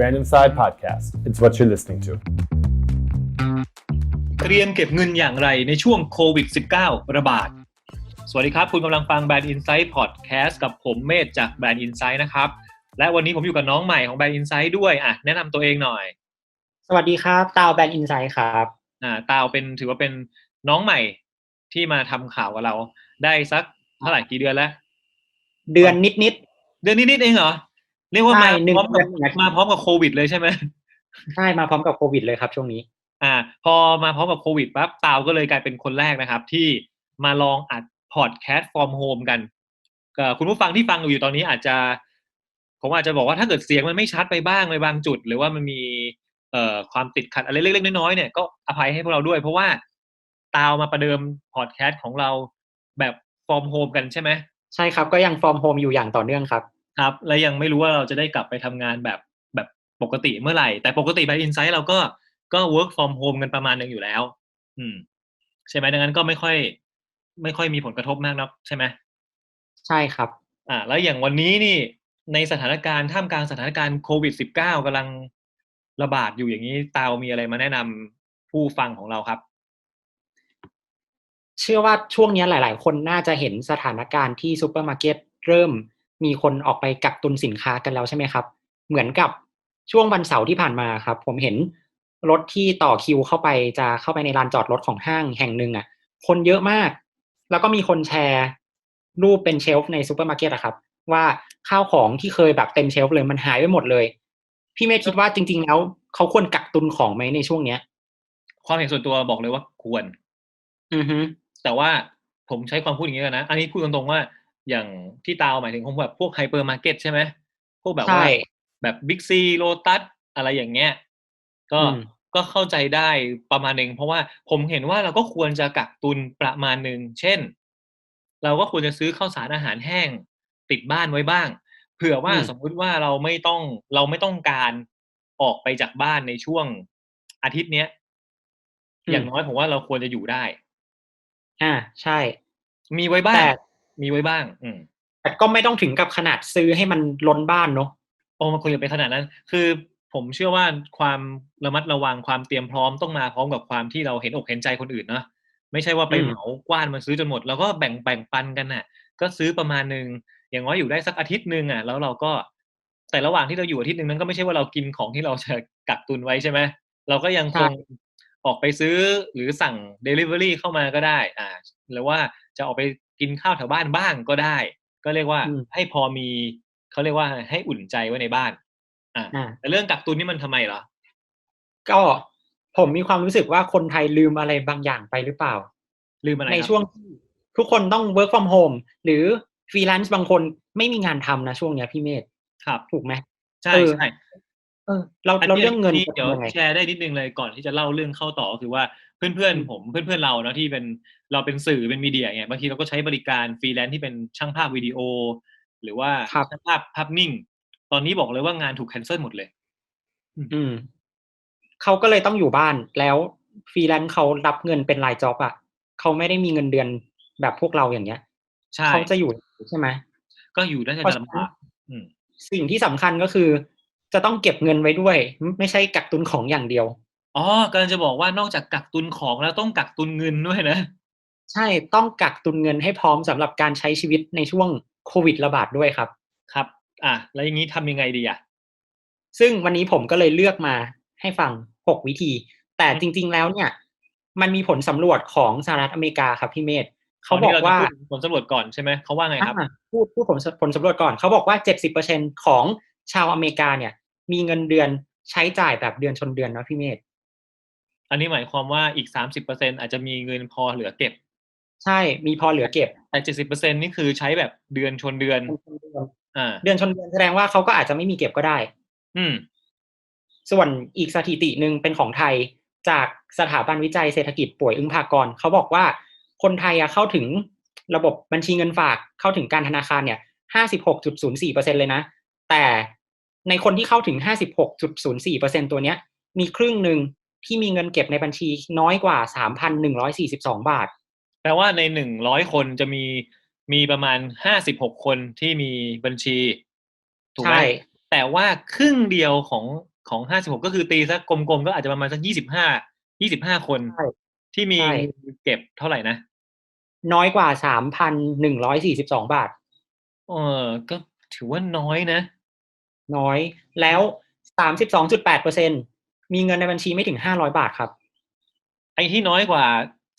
Brand Inside Podcast. It's what you're listening to. เตรียมเก็บเงินอย่างไรในช่วงโควิด -19 ระบาด สวัสดีครับ คุณกำลังฟัง Brand Insight Podcast กับผมเมธจาก Brand Insight นะครับ และวันนี้ผมอยู่กับน้องใหม่ของ Brand Insight ด้วยอะแนะนำตัวเองหน่อย สวัสดีครับตาวแบรนด์อินไซด์ครับ อ่าตาวเป็นถือว่าเป็นน้องใหม่ที่มาทำข่าวกับเรา ได้สักเท่าไหร่กี่เดือนแล้ว เดือนนิดนิดเดือนนิดๆเองเหรอ เรียกว่ามาใช่หนึ่งพร้อมกับเดือนนะมาพร้อมกับโควิดเลยใช่ไหมๆใช่มาพร้อมกับโควิดเลยครับ ช่วงนี้ อ่า พอมาพร้อมกับโควิดปั๊บตาวก็เลยกลายเป็นคนแรกนะครับ ที่มาลองอัดพอดแคสต์ฟอร์มโฮมกันก็คุณผู้ฟังที่ฟังอยู่ตอนนี้อาจจะผมอาจจะบอกว่าถ้าเกิดเสียงมันไม่ชัดไปบ้างในบางจุด หรือว่ามันมีเอ่อความติดขัดอะไรเล็กๆน้อยๆเนี่ยก็อภัยให้พวกเราด้วย เพราะว่าตาวมาประเดิมพอดแคสต์ของเราแบบฟอร์มโฮมกันใช่ไหมใช่ครับก็ยังฟอร์มโฮมอยู่อย่างต่อเนื่องครับ ครับและยังไม่รู้ว่าเราจะได้กลับไปทำงานแบบแบบปกติเมื่อไหร่ แต่ปกติแบบอินไซต์เราก็ก็ work from home กันประมาณหนึ่งอยู่แล้ว อืม ใช่ไหมดังนั้นก็ไม่ค่อย ไม่ค่อยมีผลกระทบมากนักใช่ไหมใช่ครับ อ่า แล้วอย่างวันนี้นี่ในสถานการณ์ท่ามกลางสถานการณ์โควิด -19 กำลังระบาดอยู่อย่างนี้ตาวมีอะไรมาแนะนำผู้ฟังของเราครับ เชื่อว่าช่วงนี้หลาย ๆ คนน่าจะเห็นสถานการณ์ที่ซูเปอร์มาร์เก็ตเริ่ม มีคนออกไปกักตุนสินค้ากันแล้วใช่ไหมครับ เหมือนกับช่วงวันเสาร์ที่ผ่านมาครับ ผมเห็นรถที่ต่อคิวเข้าไปจะเข้าไปในลานจอดรถของห้างแห่งหนึ่งอะ คนเยอะมาก แล้วก็มีคนแชร์ รูปเป็นเชลฟ์ในซูเปอร์มาร์เก็ตอะครับ ว่าข้าวของที่เคยแบบเต็มเชลฟ์เลยมันหายไปหมดเลย พี่เมธคิดว่าจริง ๆ แล้ว เขาควรกักตุนของไหมในช่วงเนี้ย ความเห็นส่วนตัวบอกเลยว่าควร อือฮึแต่ว่าผมใช้ความพูดอย่างนี้กันนะ อันนี้พูดตรงๆว่า อย่างที่ตาวหมายถึงของแบบพวกไฮเปอร์มาร์เก็ตใช่ไหมพวกแบบว่าใช่แบบบิ๊กซีโลตัสอะไรอย่างเงี้ย ก็อืมก็เข้าใจได้ประมาณหนึ่งเพราะว่าผมเห็นว่าเราก็ควรจะกักตุนประมาณหนึ่งเช่น เราก็ควรจะซื้อข้าวสารอาหารแห้งติดบ้านไว้บ้าง เผื่อว่าอืมสมมุติว่าเราไม่ต้องเราไม่ต้องการออกไปจากบ้านในช่วงอาทิตย์เนี้ยอย่างน้อยผมว่าเราควรจะอยู่ได้ อ่าใช่ มีไว้บ้างแต่ มีไว้บ้าง อืมแต่ก็ไม่ต้องถึงกับขนาดซื้อให้มันล้นบ้านเนาะโอ้มันควรจะเป็นขนาดนั้น คือผมเชื่อว่าความระมัดระวังความเตรียมพร้อมต้องมาพร้อมกับความที่เราเห็นอกเห็นใจคนอื่นเนาะไม่ใช่ว่าไปอืมเหมากว้านมาซื้อจนหมด แล้วก็แบ่งแบ่งปันกันน่ะ ก็ซื้อประมาณหนึ่งอย่างน้อยอยู่ได้สักอาทิตย์หนึ่งอะ แล้วเราก็แต่ระหว่างที่เราอยู่อาทิตย์หนึ่งนั้นก็ไม่ใช่ว่าเรากินของที่เราจะกักตุนไว้ใช่ไหมเราก็ยังคงออกไปซื้อหรือสั่ง Delivery เข้ามาก็ได้ อ่าหรือว่า จะออกไปกินข้าวแถวบ้านบ้างก็ได้ ก็เรียกว่าอืมให้พอมีเขาเรียกว่าให้อุ่นใจไว้ในบ้าน อ่าอ่าแต่เรื่องกักตุนนี่มันทำไมเหรอก็ผมมีความรู้สึกว่าคนไทยลืมอะไรบางอย่างไปหรือเปล่า ลืมอะไรในครับช่วงที่ทุกคนต้อง work from home หรือฟรีแลนซ์บางคนไม่มีงานทำนะช่วงเนี้ยพี่เมธครับถูกไหมใช่เออใช่เออเราอันเรานี้เรื่องเงินเดี๋ยวยังไงแชร์ได้นิดนึงเลยก่อนที่จะเล่าเรื่องเข้าต่อก็คือว่า เพื่อนอืมๆผมเพื่อนๆเราเนาะที่เป็นเราเป็นสื่อเป็นมีเดียไงบางทีเราก็ใช้บริการฟรีแลนซ์ที่เป็นช่างภาพวิดีโอ หรือว่าครับช่างภาพภาพนิ่ง ตอนนี้บอกเลยว่างานถูกแคนเซิลหมดเลย อืมเขาก็เลยต้องอยู่บ้านแล้วฟรีแลนซ์เขารับเงินเป็นรายจ็อบอะเขาไม่ได้มีเงินเดือนแบบพวกเราอย่างเงี้ยใช่เขาจะอยู่ใช่ไหมก็อยู่ได้แต่เพราะฉะลำนั้บานกอืมสิ่งที่สำคัญก็คือ จะต้องเก็บเงินไว้ด้วย ไม่ใช่กักตุนของอย่างเดียว อ๋อ กำลังจะบอกว่านอกจากกักตุนของแล้วต้องกักตุนเงินด้วยนะ ใช่ ต้องกักตุนเงินให้พร้อมสำหรับการใช้ชีวิตในช่วงโควิดระบาดด้วยครับ ครับ อะ แล้วอย่างนี้ทำยังไงดีอะ ซึ่งวันนี้ผมก็เลยเลือกมาให้ฟังหกวิธี แต่อืมจริง ๆ แล้วเนี่ย มันมีผลสำรวจของสหรัฐอเมริกาครับพี่เมธเขาบอกว่านนี้รจะพูดผลสำรวจก่อนใช่ไหม เขาว่าไงครับอ่าพูดพูดผลผลสำรวจก่อน เขาบอกว่าเจ็ดสิบเปอร์เซ็นของชาวอเมริกาเนี่ย มีเงินเดือนใช้จ่ายแบบเดือนชนเดือนนะพี่เมธ อันนี้หมายความว่าอีกสามสิบเปอร์เซ็นอาจจะมีเงินพอเหลือเก็บ ใช่มีพอเหลือเก็บ แต่เจ็ดสิบเปอร์เซ็นนี่คือใช้แบบเดือนชนเดือนอ่าเดือนชนเดือนแสดงว่าเขาก็อาจจะไม่มีเก็บก็ได้ อืม ส่วนอีกสถิติหนึ่งเป็นของไทยจากสถาบันวิจัยเศรษฐกิจป่วยอึ้งภากรเขาบอกว่าคนไทยอะเข้าถึงระบบบัญชีเงินฝากเข้าถึงการธนาคารเนี่ยห้าสิบหกจุดศูนย์สี่เปอร์เซ็นเลยนะ แต่ในคนที่เข้าถึงห้าสิบหกจุดศูนย์สี่เปอร์เซ็นตัวเนี้ย มีครึ่งหนึ่ง ที่มีเงินเก็บในบัญชีน้อยกว่าสามพันหนึ่งร้อยสี่สิบสองบาท แปลว่าในหนึ่งร้อยคนจะมีมีประมาณห้าสิบหกคนที่มีบัญชี ถูกไหมใช่แต่ว่าครึ่งเดียวของของห้าสิบหกก็คือตีสักกลมๆก็อาจจะประมาณสักยี่สิบห้ายี่สิบห้าคนใช่ที่มีใช่เก็บเท่าไหร่นะ น้อยกว่าสามพันหนึ่งร้อยสี่สิบสองบาท เออก็ถือว่าน้อยนะ น้อยแล้วสามสิบสองจุดแปดเปอร์เซ็น มีเงินในบัญชีไม่ถึงห้าร้อยบาทครับ ไอ้ที่น้อยกว่า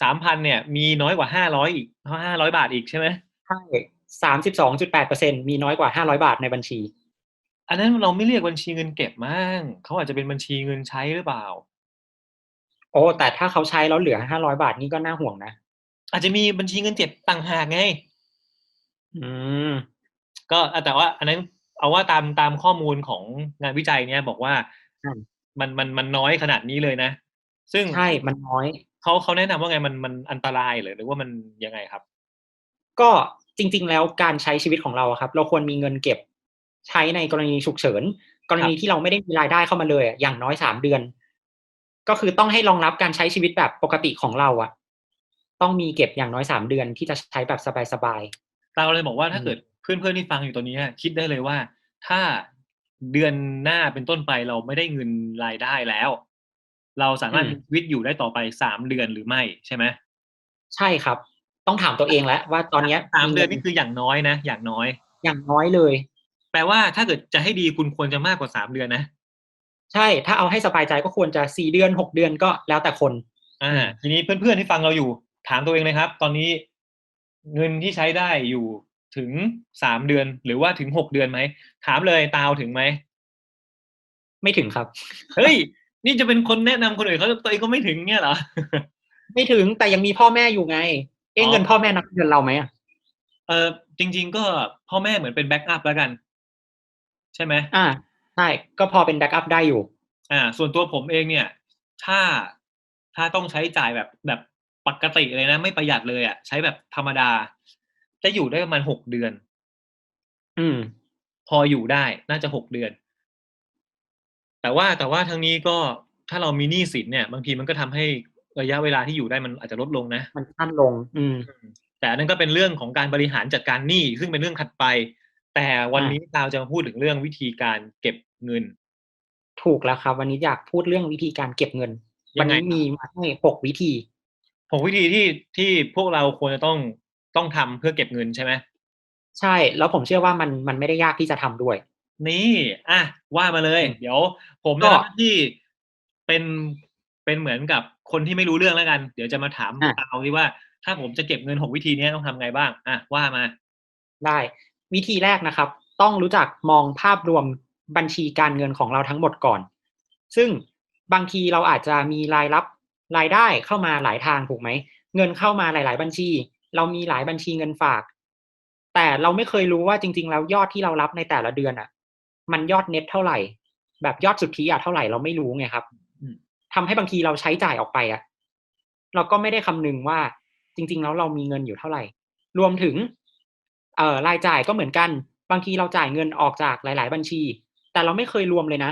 สามพันเนี่ย มีน้อยกว่าห้าร้อยอีกห้าร้อยบาทอีกใช่ไหมใช่สามสิบสองจุดแปดเปอร์เซ็นมีน้อยกว่าห้าร้อยบาทในบัญชี อันนั้นเราไม่เรียกบัญชีเงินเก็บมั้งเขาอาจจะเป็นบัญชีเงินใช้หรือเปล่า โอ้แต่ถ้าเขาใช้แล้วเหลือห้าร้อยบาทนี่ก็น่าห่วงนะอาจจะมีบัญชีเงินเก็บต่างหากไง อืม ก็แต่ว่า อันนั้นเอาว่าตามตามข้อมูลของงานวิจัยเนี่ยบอกว่าอื มมันมันมันน้อยขนาดนี้เลยนะ ซึ่งใช่มันน้อยเขาเขาแนะนำว่าไงมันมันอันตรายเหรือหรือว่ามันยังไงครับ ก็จริง ๆ แล้วการใช้ชีวิตของเราอะครับ เราควรมีเงินเก็บใช้ในกรณีฉุกเฉิน กรณีที่เราไม่ได้มีรายได้เข้ามาเลยอะอย่างน้อยสามเดือน ก็คือต้องให้รองรับการใช้ชีวิตแบบปกติของเราอะต้องมีเก็บอย่างน้อยสามเดือนที่จะใช้แบบสบายเราเลยบอกว่าถ้าอืมเกิดเพื่อนเพื่อนๆที่ฟังอยู่ตอนนี้คิดได้เลยว่า ถ้า เดือนหน้าเป็นต้นไปเราไม่ได้เงินรายได้แล้ว เราสามารถมีชีวิตอยู่ได้ต่อไปสามเดือนหรือไม่ใช่ไหมๆใช่ครับ ต้องถามตัวเองแล้วว่าตอนเนี้ยสามเดือนนี่คืออย่างน้อยนะอย่างน้อย อย่างน้อยเลย แปลว่าถ้าเกิดจะให้ดีคุณควรจะมากกว่าสามเดือนนะใช่ ถ้าเอาให้สบายใจก็ควรจะสี่เดือนหกเดือนก็แล้วแต่คน อ่าอืมทีนี้เพื่อนๆที่ฟังเราอยู่ ถามตัวเองเลยครับ ตอนนี้เงินที่ใช้ได้อยู่ ถึงสามเดือนหรือว่าถึงหกเดือนไหมถามเลยตาวถึงไหมไม่ถึงครับ เฮ้ย นี่จะเป็นคนแนะนำคนอื่นเขาตัวเองก็ไม่ถึงเนี่ยเหรอ ไม่ถึงแต่ยังมีพ่อแม่อยู่ไง เอ๊ะอ๋อเงินพ่อแม่นับเดือนเราไหมอะเออจริง ๆ ก็พ่อแม่เหมือนเป็นแบ็กอัพแล้วกัน ใช่ไหมอ่าใช่ก็พอเป็นแบ็กอัพได้อยู่ อ่า ส่วนตัวผมเองเนี่ย ถ้าถ้าต้องใช้จ่ายแบบแบบปกติเลยนะ ไม่ประหยัดเลยอะใช้แบบธรรมดา จะอยู่ได้ประมาณหกเดือน อืม พออยู่ได้น่าจะหกเดือน แต่ว่าแต่ว่าทั้งนี้ก็ถ้าเรามีหนี้สินเนี่ย บางทีมันก็ทำให้ระยะเวลาที่อยู่ได้มันอาจจะลดลงนะ มันสั้นลง อืม แต่อันนั้นก็เป็นเรื่องของการบริหารจัดการหนี้ซึ่งเป็นเรื่องถัดไป แต่วันนี้เราจะมาพูดถึงเรื่องวิธีการเก็บเงิน ถูกแล้วครับ วันนี้อยากพูดเรื่องวิธีการเก็บเงินยัวันงไงนี้มีมาให้หกวิธีผมวิธีที่ที่พวกเราควรจะต้อง ต้องทำเพื่อเก็บเงินใช่ไหมใช่ แล้วผมเชื่อว่ามันมันไม่ได้ยากที่จะทำด้วย นี่อะว่ามาเลยอืมเดี๋ยว ผมก็ในหน้าที่เป็นเป็นเหมือนกับคนที่ไม่รู้เรื่องแล้วกัน เดี๋ยวจะมาถามอะตาวที่ว่า ถ้าผมจะเก็บเงินหกวิธีนี้ต้องทำไงบ้างอะว่ามา ได้ วิธีแรกนะครับ ต้องรู้จักมองภาพรวมบัญชีการเงินของเราทั้งหมดก่อน ซึ่งบางทีเราอาจจะมีรายรับรายได้เข้ามาหลายทางถูกไหม เงินเข้ามาหลาย ๆ บัญชี เรามีหลายบัญชีเงินฝาก แต่เราไม่เคยรู้ว่าจริง ๆ แล้วยอดที่เรารับในแต่ละเดือนอะ มันยอดเน็ตเท่าไหร่ แบบยอดสุทธิอะเท่าไหร่เราไม่รู้ไงครับอืมทำให้บางทีเราใช้จ่ายออกไปอะเราก็ไม่ได้คำนึงว่าจริง ๆ แล้วเรามีเงินอยู่เท่าไหร่ รวมถึง เอ่อรายจ่ายก็เหมือนกัน บางทีเราจ่ายเงินออกจากหลาย ๆ บัญชี แต่เราไม่เคยรวมเลยนะ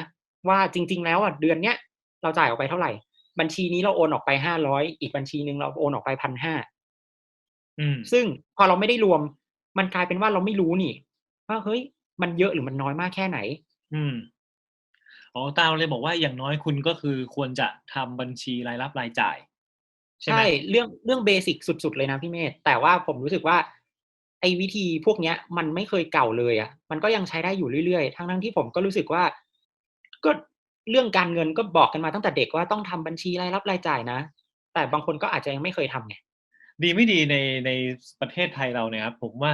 ว่าจริง ๆ แล้วอะเดือนเนี้ยเราจ่ายออกไปเท่าไหร่ บัญชีนี้เราโอนออกไปห้าร้อยอีกบัญชีหนึ่งเราโอนออกไปพันห้าอืม ซึ่งพอเราไม่ได้รวม มันกลายเป็นว่าเราไม่รู้นี่ว่าเฮ้ย มันเยอะหรือมันน้อยมากแค่ไหน อืมอ๋อตาวเลยบอกว่าอย่างน้อยคุณก็คือควรจะทำบัญชีรายรับรายจ่าย ใช่ไหมใช่เรื่องเรื่องเบสิกสุด ๆ เลยนะพี่เมธแต่ว่าผมรู้สึกว่า ไอ้วิธีพวกเนี้ย มันไม่เคยเก่าเลยอะ่ะ มันก็ยังใช้ได้อยู่เรื่อยๆ ทั้งทั้งๆที่ผมก็รู้สึกว่า ก็เรื่องการเงินก็บอกกันมาตั้งแต่เด็กว่าต้องทำบัญชีรายรับรายจ่ายนะ แต่บางคนก็อาจจะยังไม่เคยทำไง ดีไม่ดีในในประเทศไทยเราเนี่ยครับผมว่า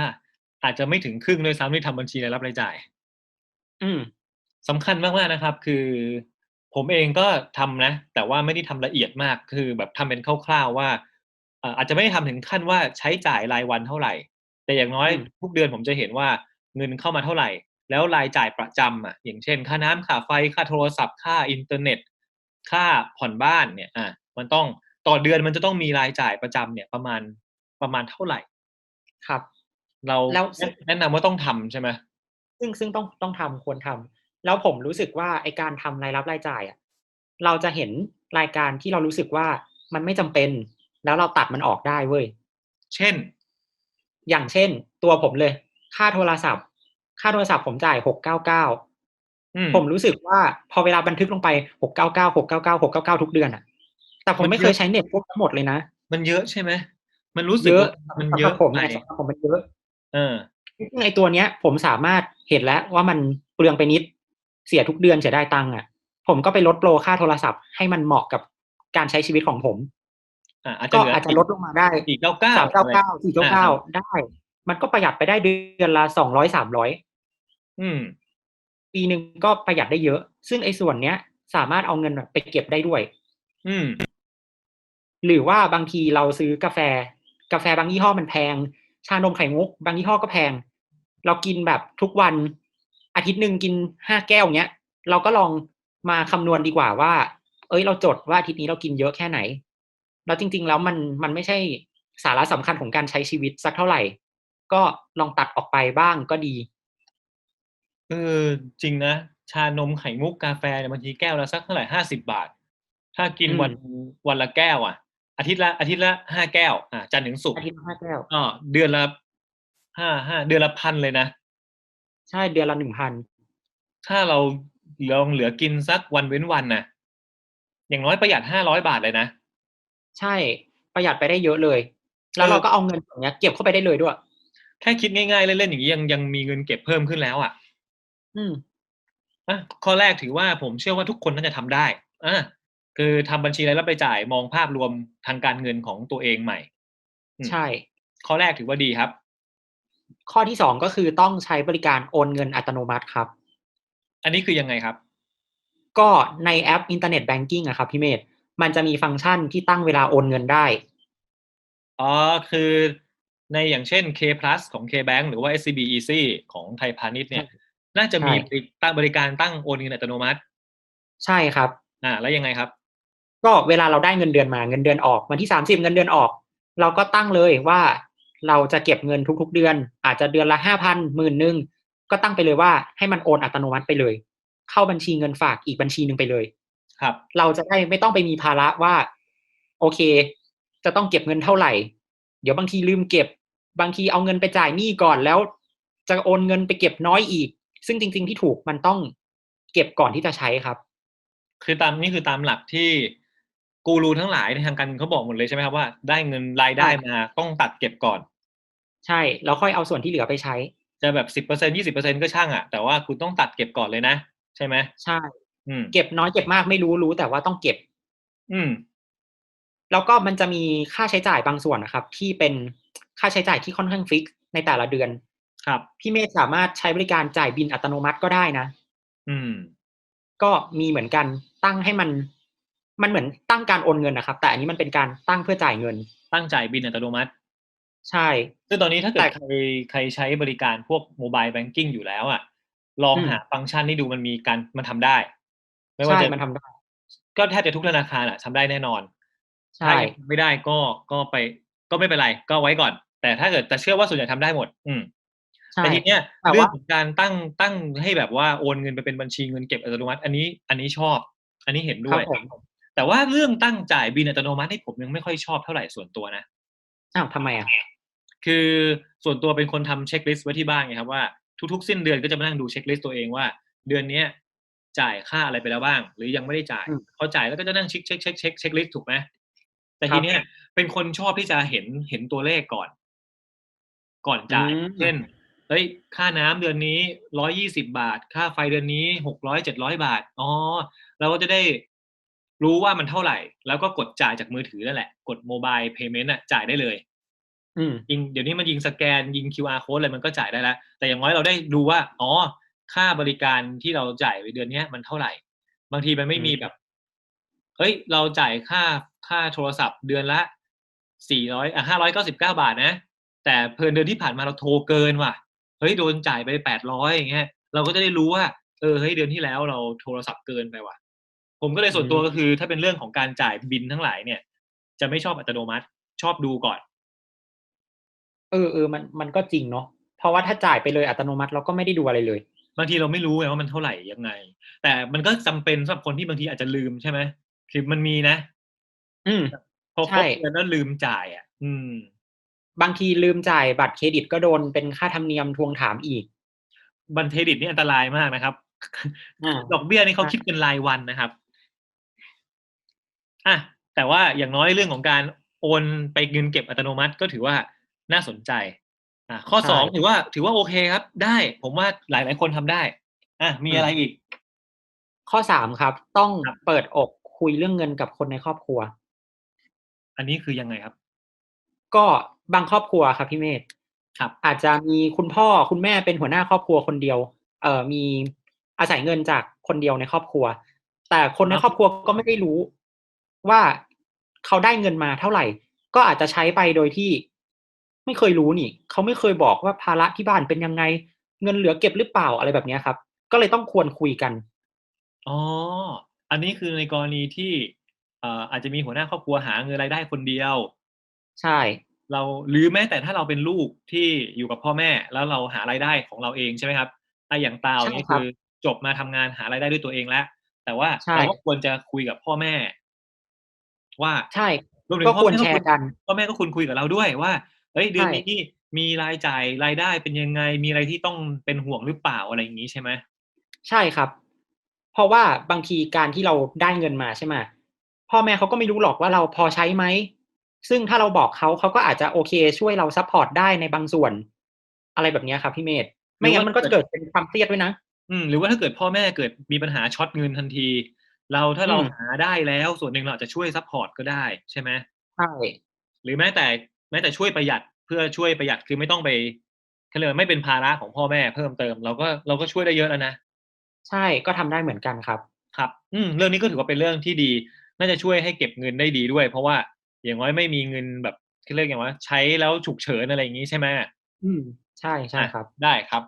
อาจจะไม่ถึงครึ่งเลยซ้ำที่ทำบัญชีรายรับรายจ่าย อืมสำคัญมากๆนะครับ คือ ผมเองก็ทำนะ แต่ว่าไม่ได้ทำละเอียดมากคือ แบบทำเป็นคร่าวๆว่าเอ่ออาจจะไม่ได้ทำถึงขั้นว่าใช้จ่ายรายวันเท่าไหร่ แต่อย่างน้อยอืมทุกเดือนผมจะเห็นว่าเงินเข้ามาเท่าไหร่ แล้วรายจ่ายประจำอะ อย่างเช่น ค่าน้ำค่าไฟค่าโทรศัพท์ค่าอินเทอร์เน็ต ค่าผ่อนบ้านเนี่ยอะมันต้อง ต่อเดือนมันจะต้องมีรายจ่ายประจำเนี่ยประมาณประมาณเท่าไหร่ ครับ เราแล้วแนะนำว่าต้องทำใช่ไหมซึ่งซึ่งต้องต้องทำควรทำแล้วผมรู้สึกว่าไอการทำรายรับรายจ่ายอะเราจะเห็นรายการที่เรารู้สึกว่ามันไม่จำเป็น แล้วเราตัดมันออกได้เว้ยเช่น อย่างเช่น ตัวผมเลย ค่าโทรศัพท์ ค่าโทรศัพท์ผมจ่ายหกเก้าเก้าอืมผมรู้สึกว่าพอเวลาบันทึกลงไปหกเก้าเก้าหกเก้าเก้าหกเก้าเก้าทุกเดือนอะ แต่ผมมันไม่เยเคอะยใช้เน็ตพวกทั้งหมดเลยนะ มันเยอะใช่ไหมมันรู้สึกเยอะว่ามันสำเยหรัอะบผมไปเนี่ยสำหรับผมมันเยอะ เออซึ่งไอตัวเนี้ย ผมสามารถเห็นแล้วว่ามันเปลืองไปนิดเสียทุกเดือนเสียได้ตังค์อะ ผมก็ไปลดโปรค่าโทรศัพท์ให้มันเหมาะกับการใช้ชีวิตของผมอะอาจจะก็เหลืออาจจะลดลงมาได้สี่เก้าเก้าสามเก้าเก้าสี่เก้าเก้าได้ มันก็ประหยัดไปได้เดือนละสองร้อยสามร้อยอืม ปีหนึ่งก็ประหยัดได้เยอะ ซึ่งไอ้ส่วนเนี้ย สามารถเอาเงินไปเก็บได้ด้วย อืม หรือว่าบางทีเราซื้อกาแฟ กาแฟบางยี่ห้อมันแพง ชานมไข่มุก บางยี่ห้อก็แพง เรากินแบบทุกวันอาทิตย์หนึ่งกินห้าแก้วเนี้ย เราก็ลองมาคำนวณดีกว่าว่า เอ้ย เราจดว่าอาทิตย์นี้เรากินเยอะแค่ไหน แล้วจริง ๆ แล้วมันมันไม่ใช่สาระสำคัญของการใช้ชีวิตสักเท่าไหร่ ก็ลองตัดออกไปบ้างก็ดีเออจริงนะ ชานมไข่มุกกาแฟเนี่ยบางทีแก้วละสักเท่าไหร่ห้าสิบาท ถ้ากินอืมวันวันละแก้วอะ อาทิตย์ละอาทิตย์ละห้าแก้ว อะจันทร์ถึงศุกร์อาทิตย์ละห้าแก้วก็เดือนละห้าห้าเดือนละพันเลยนะใช่เดือนละหนึ่งพันถ้าเราลองเหลือกินสักวันเว้นวันน่ะอย่างน้อยประหยัดห้าร้อยบาทเลยนะใช่ประหยัดไปได้เยอะเลย แล้วเออเราก็เอาเงินส่วนเนี้ยเก็บเข้าไปได้เลยด้วย แค่คิดง่ายๆเล่นๆอย่างนี้ยังยังมีเงินเก็บเพิ่มขึ้นแล้วอะ อืมอะข้อแรกถือว่าผมเชื่อว่าทุกคนน่าจะทำได้อะ คือทำบัญชีรายรับรายจ่ายมองภาพรวมทางการเงินของตัวเองใหม่อืมใช่ ข้อแรกถือว่าดีครับ ข้อที่สองก็คือต้องใช้บริการโอนเงินอัตโนมัติครับ อันนี้คือยังไงครับ ก็ในแอปอินเทอร์เน็ตแบงกิ้งอะครับพี่เมธมันจะมีฟังก์ชันที่ตั้งเวลาโอนเงินได้ อ๋อ คือในอย่างเช่น K Plus ของ K Bank หรือว่า SCB Easy ของไทยพาณิชย์เนี่ย น่าจะมีใช่บริตั้งบริการตั้งโอนเงินอัตโนมัติ ใช่ครับ อ่า แล้วยังไงครับ ก็เวลาเราได้เงินเดือนมาเงินเดือนออก วันที่สามสิบเงินเดือนออก เราก็ตั้งเลยว่าเราจะเก็บเงินทุก ๆ เดือน อาจจะเดือนละห้าพันหมื่นหนึ่งก็ตั้งไปเลยว่าให้มันโอนอัตโนมัติไปเลย เข้าบัญชีเงินฝากอีกบัญชีหนึ่งไปเลย ครับ เราจะได้ไม่ต้องไปมีภาระว่า โอเค จะต้องเก็บเงินเท่าไหร่ เดี๋ยวบางทีลืมเก็บ บางทีเอาเงินไปจ่ายหนี้ก่อนแล้ว จะโอนเงินไปเก็บน้อยอีก ซึ่งจริง ๆ ที่ถูกมันต้องเก็บก่อนที่จะใช้ครับ คือตามนี่คือตามหลักที่ กูรูทั้งหลายในทางการเงินเขาบอกหมดเลยใช่ไหมครับว่าได้เงินรายได้ใช่มาต้องตัดเก็บก่อน ใช่แล้วค่อยเอาส่วนที่เหลือไปใช้ จะแบบสิบเปอร์เซ็นยี่สิบเปอร์เซ็นก็ช่างอะแต่ว่าคุณต้องตัดเก็บก่อนเลยนะใช่ไหมใช่อืมเก็บน้อยเก็บมากไม่รู้รู้แต่ว่าต้องเก็บ อืม แล้วก็มันจะมีค่าใช้จ่ายบางส่วนนะครับ ที่เป็นค่าใช้จ่ายที่ค่อนข้างฟิกในแต่ละเดือน ครับ พี่เมธสามารถใช้บริการจ่ายบินอัตโนมัติก็ได้นะ อืม ก็มีเหมือนกันตั้งให้มัน มันเหมือนตั้งการโอนเงินนะครับ แต่อันนี้มันเป็นการตั้งเพื่อจ่ายเงิน ตั้งจ่ายบินอัตโนมัติ ใช่ซึ่งตอนนี้ถ้าเกิดแต่ใครใครใช้บริการพวกโมบายแบงกิ้งอยู่แล้วอะ ลองอืมหาฟังก์ชันที่ดูมันมีการมันทำได้ ไม่ว่าใช่จะมันทำได้ ก็แทบจะทุกธนาคารอะทำได้แน่นอนใช่ถ้ายังไม่ได้ก็ก็ไป ก็ไม่เป็นไร ก็ไว้ก่อน แต่ถ้าเกิดแต่เชื่อว่าส่วนใหญ่ทำได้หมด อืมใช่แต่ทีเนี้ยแต่ว่าเรื่องของการตั้งตั้งให้แบบว่าโอนเงินไปเป็นบัญชีเงินเก็บอัตโนมัติ อันนี้ อันนี้ชอบ อันนี้เห็นคด้รัวยบผม แต่ว่าเรื่องตั้งจ่ายบินอัตโนมัติที่ผมยังไม่ค่อยชอบเท่าไหร่ส่วนตัวนะอ้าวทำไมอะคือส่วนตัวเป็นคนทำเช็คลิสต์ไว้ที่บ้านไงครับว่าทุกๆสิ้นเดือนก็จะมานั่งดูเช็คลิสต์ตัวเองว่า เดือนเนี้ยจ่ายค่าอะไรไปแล้วบ้าง หรือยังไม่ได้จ่ายอืมพอจ่ายแล้วก็จะนั่งเช็คเช็คเช็คเช็คเช็คลิสต์ถูกไหมแต่ครัทีบเนี้ยเป็นคนชอบที่จะเห็นเห็นตัวเลขก่อน ก่อนจ่ายอืมเช่นเฮ้ยค่าน้ำเดือนนี้ร้อยี่สิบาท ค่าไฟเดือนนี้หกร้อยเจ็ดร้อยบาทอ๋อเราก็จะได้ รู้ว่ามันเท่าไหร่ แล้วก็กดจ่ายจากมือถือนั่นแหละ กดโมบายเพย์เมนต์อะจ่ายได้เลยอืมยิงเดี๋ยวนี้มันยิงสแกนยิง QR code อะไรมันก็จ่ายได้แล้ว แต่อย่างน้อยเราได้ดูว่า อ๋อ ค่าบริการที่เราจ่ายไปเดือนเนี้ยมันเท่าไหร่ บางทีมันไม่มีอืมแบบ เฮ้ย เราจ่ายค่าค่าโทรศัพท์เดือนละสี่ร้อยอะห้าร้อยเก้าสิบเก้าบาทนะ แต่เพลินเดือนที่ผ่านมาเราโทรเกินว่ะ เฮ้ย โดนจ่ายไปแปดร้อยอย่างเงี้ย เราก็จะได้รู้ว่า เออ เฮ้ย เดือนที่แล้วเราโทรศัพท์เกินไปว่ะ ผมก็เลยส่วนตัวก็คือ ถ้าเป็นเรื่องของการจ่ายบินทั้งหลายเนี่ย จะไม่ชอบอัตโนมัติ ชอบดูก่อน เออเออมันมันก็จริงเนาะเพราะว่าถ้าจ่ายไปเลยอัตโนมัติเราก็ไม่ได้ดูอะไรเลย บางทีเราไม่รู้ไงว่ามันเท่าไหร่ยังไง แต่มันก็จำเป็นสำหรับคนที่บางทีอาจจะลืมใช่ไหมคือมันมีนะ อืมพอคใช่รบเดือนแล้วลืมจ่ายอะ อืม บางทีลืมจ่ายบัตรเครดิตก็โดนเป็นค่าธรรมเนียมทวงถามอีก บัตรเครดิตนี่อันตรายมากนะครับอ่าดอกเบี้ยนี่เขาใช่คิดเป็นรายวันนะครับ อะแต่ว่าอย่างน้อยเรื่องของการโอนไปเงินเก็บอัตโนมัติก็ถือว่าน่าสนใจอะข้อสองถือว่าถือว่าโอเคครับ ได้ผมว่าหลายหลายๆคนทำได้อะมีอะไรอีก ข้อสามครับ ต้องครับเปิดอกคุยเรื่องเงินกับคนในครอบครัว อันนี้คือยังไงครับ ก็บางครอบครัวครับพี่เมธครับ อาจจะมีคุณพ่อคุณแม่เป็นหัวหน้าครอบครัวคนเดียว เอ่อมีอาศัยเงินจากคนเดียวในครอบครัว แต่คนในครับครอบครัวก็ไม่ได้รู้ ว่าเขาได้เงินมาเท่าไหร่ ก็อาจจะใช้ไปโดยที่ ไม่เคยรู้นี่เขาไม่เคยบอกว่าภาระที่บ้านเป็นยังไง เงินเหลือเก็บหรือเปล่าอะไรแบบเนี้ยครับ ก็เลยต้องควรคุยกันอ๋ออันนี้คือในกรณีที่เอ่ออาจจะมีหัวหน้าครอบครัวหาเงินรายได้คนเดียว ใช่ เราหรือแม้แต่ถ้าเราเป็นลูกที่อยู่กับพ่อแม่ แล้วเราหารายได้ของเราเองใช่ไหมครับไอะอย่างตาวใช่นี่ครับคือจบมาทำงานหารายได้ด้วยตัวเองแล้วแต่ว่าใช่เราก็ควรจะคุยกับพ่อแม่ ว่าใช่รวมถึงก็พ่อควรแม่แชร์กันพ่อแม่ก็ควรคุยกับเราด้วยว่าเอ้ยเดือนใช่นี้มีรายจ่ายรายได้เป็นยังไง มีอะไรที่ต้องเป็นห่วงหรือเปล่าอะไรอย่างนี้ใช่ไหมใช่ครับ เพราะว่าบางทีการที่เราได้เงินมาใช่ไหมพ่อแม่เขาก็ไม่รู้หรอกว่าเราพอใช้ไหมซึ่งถ้าเราบอกเขาเขาก็อาจจะโอเค ช่วยเราซัพพอร์ตได้ในบางส่วน อะไรแบบเนี้ยครับพี่เมธไม่งั้นมันก็จะเกิดเป็นความเครียดด้วยนะ อืมหรือว่าถ้าเกิดพ่อแม่เกิดมีปัญหาช็อตเงินทันที เราถ้าเราอืมหาได้แล้วส่วนหนึ่งเราอาจจะช่วยซัพพอร์ตก็ได้ใช่ไหมใช่หรือแม้แต่แม้แต่ช่วยประหยัดเพื่อช่วยประหยัดคือไม่ต้องไปเขาเรียกว่าไม่เป็นภาระของพ่อแม่เพิ่มเติม เราก็เราก็ช่วยได้เยอะแล้วนะใช่ก็ทำได้เหมือนกันครับ ครับ อืมเรื่องนี้ก็ถือว่าเป็นเรื่องที่ดี น่าจะช่วยให้เก็บเงินได้ดีด้วย เพราะว่าอย่างน้อยไม่มีเงินแบบเขาเรียกอย่างว่า ใช้แล้วฉุกเฉินอะไรอย่างนี้ใช่ไหมอืมใช่ใช่ครับอะได้ครับ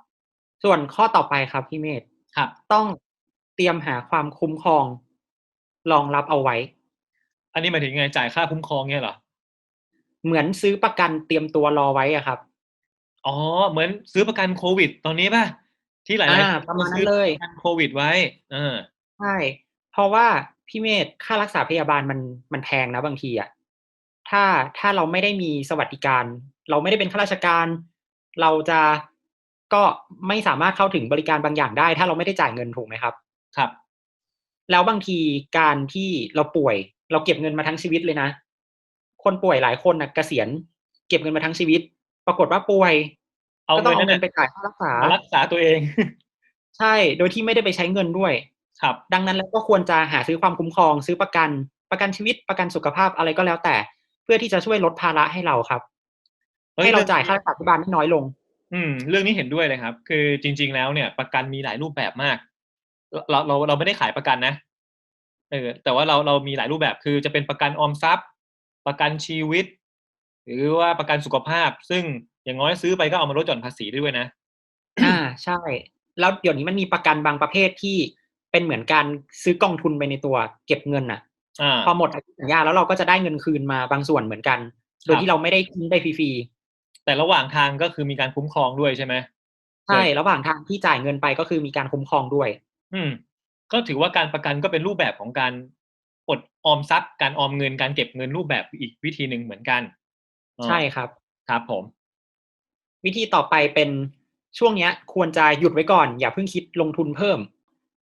ส่วนข้อต่อไปครับพี่เมธครับ ต้องเตรียมหาความคุ้มครอง รองรับเอาไว้ อันนี้หมายถึงไงจ่ายค่าคุ้มครองเนี่ยเหรอเหมือนซื้อประกันเตรียมตัวรอไว้อะครับ อ๋อ เหมือนซื้อประกันโควิด ตอนนี้ป่ะที่หลายอ่าๆประมาณนั้นซื้อเลยประกันโควิดไว้ เออใช่เพราะว่าพี่เมธค่ารักษาพยาบาลมันมันแพงนะบางทีอะถ้าถ้าเราไม่ได้มีสวัสดิการ เราไม่ได้เป็นข้าราชการ เราจะก็ไม่สามารถเข้าถึงบริการบางอย่างได้ ถ้าเราไม่ได้จ่ายเงินถูกไหมครับ ครับ แล้วบางทีการที่เราป่วย เราเก็บเงินมาทั้งชีวิตเลยนะ คนป่วยหลายคนนะเกษียณ เก็บเงินมาทั้งชีวิต ปรากฏว่าป่วยเอาก็ต้องเงินเอานั้นเงินไปจ่ายค่ารักษามารักษาตัวเอง ใช่โดยที่ไม่ได้ไปใช้เงินด้วย ครับ ดังนั้นแล้วก็ควรจะหาซื้อความคุ้มครอง ซื้อประกันประกันชีวิตประกันสุขภาพอะไรก็แล้วแต่ เพื่อที่จะช่วยลดภาระให้เราครับอ้ยให้เราองจ่ายค่ารักษาพยาบาลให้น้อยลง อืม เรื่องนี้เห็นด้วยเลยครับ คือจริง ๆ แล้วเนี่ย ประกันมีหลายรูปแบบมาก เราเราเราไม่ได้ขายประกันนะเออแต่ว่าเราเรามีหลายรูปแบบคือจะเป็นประกันออมทรัพย์ ประกันชีวิต หรือว่าประกันสุขภาพ ซึ่งอย่างน้อยซื้อไปก็เอามาลดหย่อนภาษีได้ด้วยนะ อ่าใช่ แล้วเดี๋ยวนี้มันมีประกันบางประเภทที่เป็นเหมือนการซื้อกองทุนไปในตัวเก็บเงินน่ะอ่าพอหมดอายุสัญญาแล้วเราก็จะได้เงินคืนมาบางส่วนเหมือนกัน โดยที่เราไม่ได้ทิ้งไปฟรีแต่ระหว่างทางก็คือมีการคุ้มครองด้วยใช่ไหมๆใช่ระหว่างทางที่จ่ายเงินไปก็คือมีการคุ้มครองด้วย อืม ก็ถือว่าการประกันก็เป็นรูปแบบของการอดออมทรัพย์ การออมเงินการเก็บเงินรูปแบบอีกวิธีหนึ่งเหมือนกันอ๋อใช่ครับ ครับผม วิธีต่อไปเป็นช่วงเนี้ย ควรจะหยุดไว้ก่อน อย่าเพิ่งคิดลงทุนเพิ่ม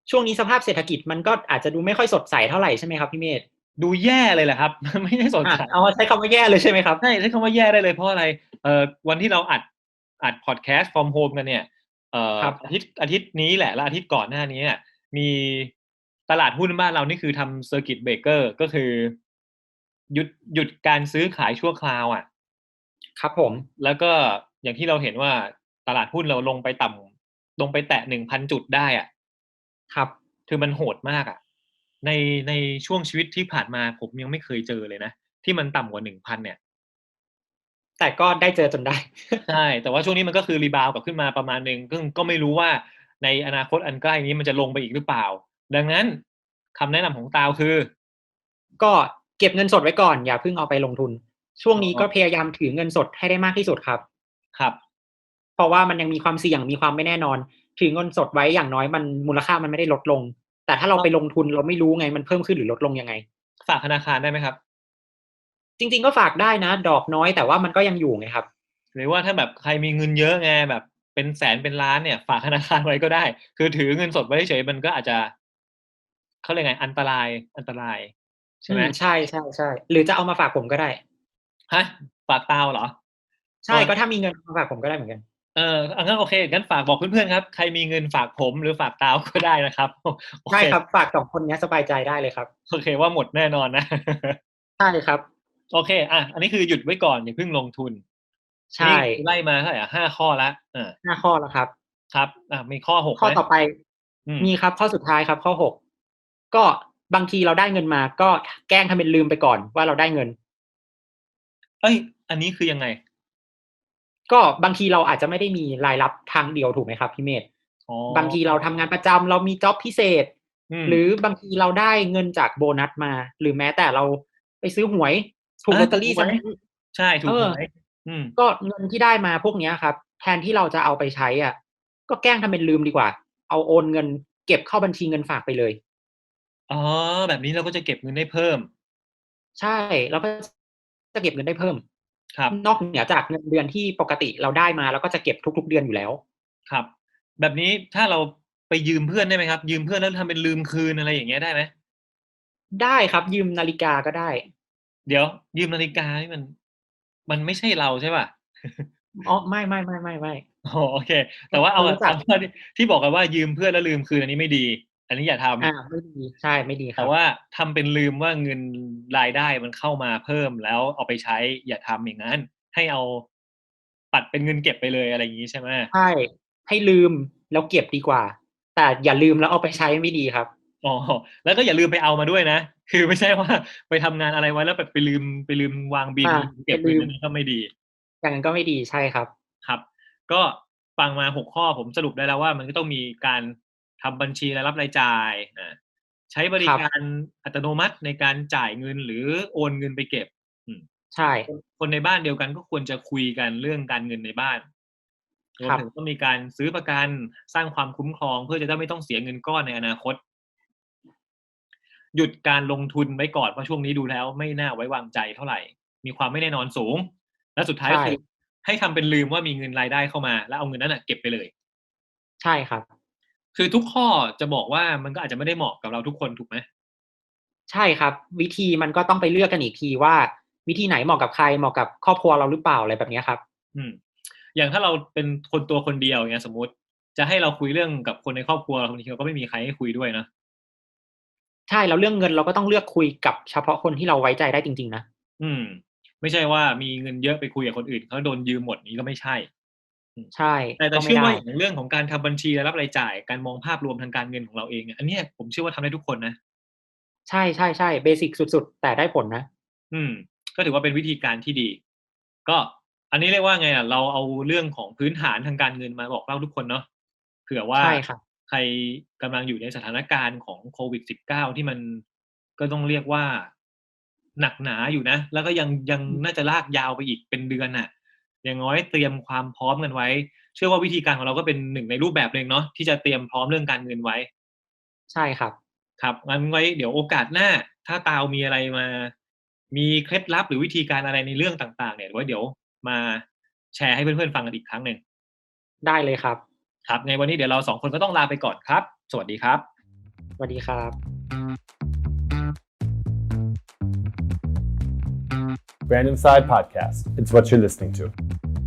ช่วงนี้สภาพเศรษฐกิจมันก็อาจจะดูไม่ค่อยสดใสเท่าไหร่ใช่ไหมครับพี่เมธดูแย่เลยแหละครับ ไม่ได้สนอะใจเอาใช้คำว่าแย่เลยใช่ไหมครับใช่ใช้คำว่าแย่ได้เลยเพราะอะไรเอ่อวันที่เราอัดอัดพอดแคสต์ from home กันเนี่ยเอ่อครับอาทิตย์อาทิตย์นี้แหละและอาทิตย์ก่อนหน้านี้เนี่ยมีตลาดหุ้นบ้านเรานี่คือทำเซอร์กิตเบรกเกอร์ก็คือ หยุดหยุดการซื้อขายชั่วคราวอะ ครับผม แล้วก็อย่างที่เราเห็นว่าตลาดหุ้นเราลงไปต่ำลงไปแตะหนึ่งพันจุดได้อะ ครับ คือมันโหดมากอะ ในในช่วงชีวิตที่ผ่านมาผมยังไม่เคยเจอเลยนะ ที่มันต่ำกว่าหนึ่งพันเนี่ย แต่ก็ได้เจอจนได้ ใช่ แต่ว่าช่วงนี้มันก็คือรีบาวกลับขึ้นมาประมาณหนึ่งซึ่งก็ไม่รู้ว่าในอนาคตอันใกล้นี้มันจะลงไปอีกหรือเปล่า ดังนั้นคำแนะนำของตาวคือ ก็เก็บเงินสดไว้ก่อน อย่าเพิ่งเอาไปลงทุน ช่วงนี้อ๋อก็พยายามถือเงินสดให้ได้มากที่สุดครับ ครับ เพราะว่ามันยังมีความเสี่ยงมีความไม่แน่นอน ถือเงินสดไว้อย่างน้อยมันมูลค่ามันไม่ได้ลดลง แต่ถ้าเราไปลงทุนเราไม่รู้ไงมันเพิ่มขึ้นหรือลดลงยังไง ฝากธนาคารได้ไหมครับ จริง ๆ ก็ฝากได้นะ ดอกน้อยแต่ว่ามันก็ยังอยู่ไงครับ หรือว่าถ้าแบบใครมีเงินเยอะไงแบบเป็นแสนเป็นล้านเนี่ยฝากธนาคารไว้ก็ได้ คือถือเงินสดไว้เฉยๆมันก็อาจจะเขาเรียกไงอันตรายอันตราย ใช่ไหมอืใช่ใช่ใช่หรือจะเอามาฝากผมก็ได้ฮะฝากตาวเหรอ ใช่อ๋อก็ถ้ามีเงินมาฝากผมก็ได้เหมือนกันเอออังั้นโอเคงั้นฝากบอกเพื่อนๆครับ ใครมีเงินฝากผมหรือฝากตาวก็ได้นะครับโอเใช่ครับฝากสองคนเนี้ยสบายใจได้เลยครับ โอเคว่าหมดแน่นอนนะใช่ครับ โอเค อะ อันนี้คือหยุดไว้ก่อนอย่าเพิ่งลงทุน ใช่นี่ไล่มาเท่าไหร่อะห้าข้อละอ่าห้าข้อแล้วครับ ครับ อะมีข้อหกข้อไหมต่อไปอืมมีครับข้อสุดท้ายครับ ข้อหกก็บางทีเราได้เงินมา ก็แกล้งทำเป็นลืมไปก่อนว่าเราได้เงิน เอ้ย อันนี้คือยังไง ก็บางทีเราอาจจะไม่ได้มีรายรับทางเดียวถูกไหมครับพี่เมธอ๋อบางทีเราทำงานประจำเรามีจ็อบพิเศษมหรือบางทีเราได้เงินจากโบนัสมา หรือแม้แต่เราไปซื้อหวย ถูกลอตเตอรี่ถูกซะไหมใช่ถูกเออไหมอืมก็เงินที่ได้มาพวกเนี้ยครับ แทนที่เราจะเอาไปใช้อะ ก็แกล้งทำเป็นลืมดีกว่า เอาโอนเงิน เก็บเข้าบัญชีเงินฝากไปเลยอ๋อแบบนี้เราก็จะเก็บเงินได้เพิ่ม ใช่แล้วก็จะเก็บเงินได้เพิ่ม ครับ นอกเหนือจากเงินเดือนที่ปกติเราได้มาแล้วก็จะเก็บทุก ๆ เดือนอยู่แล้ว ครับ แบบนี้ถ้าเราไปยืมเพื่อนได้ไหมครับ ยืมเพื่อนแล้วทำเป็นลืมคืนอะไรอย่างเงี้ยได้ไหมได้ครับ ยืมนาฬิกาก็ได้ เดี๋ยว ยืมนาฬิกานี่มัน มันไม่ใช่เราใช่ป่ะอ๋อไม่ไม่ไม่ไม่ไม่อ๋อโอเค แต่ว่าเอารู้จักเอาที่ที่บอกกันว่ายืมเพื่อนแล้วลืมคืนอันนี้ไม่ดี อันนี้อย่าทำอ่าไม่ดีใช่ไม่ดีครัแต่บว่าทำเป็นลืมว่าเงินรายได้มันเข้ามาเพิ่มแล้วเอาไปใช้อย่าทำอย่างนั้น ให้เอาปัดเป็นเงินเก็บไปเลยอะไรอย่างนี้ใช่ไหมใช่ให้ลืมแล้วเก็บดีกว่า แต่อย่าลืมแล้วเอาไปใช้ไม่ดีครับ อ๋อแล้วก็อย่าลืมไปเอามาด้วยนะ คือไม่ใช่ว่าไปทำงานอะไรไว้แล้วแบบไปลืมไปลืมวางบินอ่าเก็บไปลืเงินมนั้นก็ไม่ดี อย่างนั้นก็ไม่ดีใช่ครับครับ ก็ฟังมาหกข้อผมสรุปได้แล้วว่า มันก็ต้องมีการทำบัญชีรายรับรายจ่ายนะใช้บริการอัตโนมัติในการจ่ายเงินหรือโอนเงินไปเก็บใช่ คนในบ้านเดียวกันก็ควรจะคุยกันเรื่องการเงินในบ้านรวมครับถึงต้องมีการซื้อประกันสร้างความคุ้มครองเพื่อจะได้ไม่ต้องเสียเงินก้อนในอนาคต หยุดการลงทุนไว้ก่อนเพราะช่วงนี้ดูแล้วไม่น่าไว้วางใจเท่าไหร่ มีความไม่แน่นอนสูง และสุดท้ายใช่คือให้ทำเป็นลืมว่ามีเงินรายได้เข้ามา แล้วเอาเงินนั้นนะเก็บไปเลย ใช่ครับ คือทุกข้อจะบอกว่ามันก็อาจจะไม่ได้เหมาะกับเราทุกคนถูกไหมใช่ครับ วิธีมันก็ต้องไปเลือกกันอีกทีว่า วิธีไหนเหมาะกับใครเหมาะกับครอบครัวเราหรือเปล่าอะไรแบบเนี้ยครับ อืม อย่างถ้าเราเป็นคนตัวคนเดียวอย่างเงี้ยสมมติ จะให้เราคุยเรื่องกับคนในครอบครัวบางทีเราก็ไม่มีใครให้คุยด้วยนะ ใช่แล้วเรื่องเงินเราก็ต้องเลือกคุยกับเฉพาะคนที่เราไว้ใจได้จริง ๆ นะอืม ไม่ใช่ว่ามีเงินเยอะไปคุยกับคนอื่นเขาโดนยืมหมดนี้ก็ไม่ใช่ ใช่แต่แต่ก็ไม่เชื่อได้ว่าอย่างเรื่องของการทำบัญชีรายรับรายจ่าย การมองภาพรวมทางการเงินของเราเองเนี่ยอันเนี้ยผมเชื่อว่าทำได้ทุกคนนะใช่ใช่ใช่เบสิกสุดๆ แต่ได้ผลนะอืม ก็ถือว่าเป็นวิธีการที่ดี ก็อันนี้เรียกว่าไงอะเราเอาเรื่องของพื้นฐานทางการเงินมาบอกเล่าทุกคนเนาะเผื่อว่า ใช่ครับใครกำลังอยู่ในสถานการณ์ของโควิด -19 ที่มันก็ต้องเรียกว่าหนักหนาอยู่นะ แล้วก็ยังยังน่าจะลากยาวไปอีกเป็นเดือนน่ะ อย่างน้อยเตรียมความพร้อมกันไว้ เชื่อว่าวิธีการของเราก็เป็นหนึ่งในรูปแบบหนึ่งเนาะที่จะเตรียมพร้อมเรื่องการเงินไว้ ใช่ครับ ครับงั้นไว้เดี๋ยวโอกาสหน้า ถ้าตาวมีอะไรมา มีเคล็ดลับหรือวิธีการอะไรในเรื่องต่าง ๆ เนี่ยไว้เดี๋ยวมาแชร์ให้เพื่อนๆฟังกันอีกครั้งหนึ่งได้เลยครับ ครับในวันนี้เดี๋ยวเราสองคนก็ต้องลาไปก่อนครับ สวัสดีครับ สวัสดีครับ Random Side Podcast. It's what you're listening to.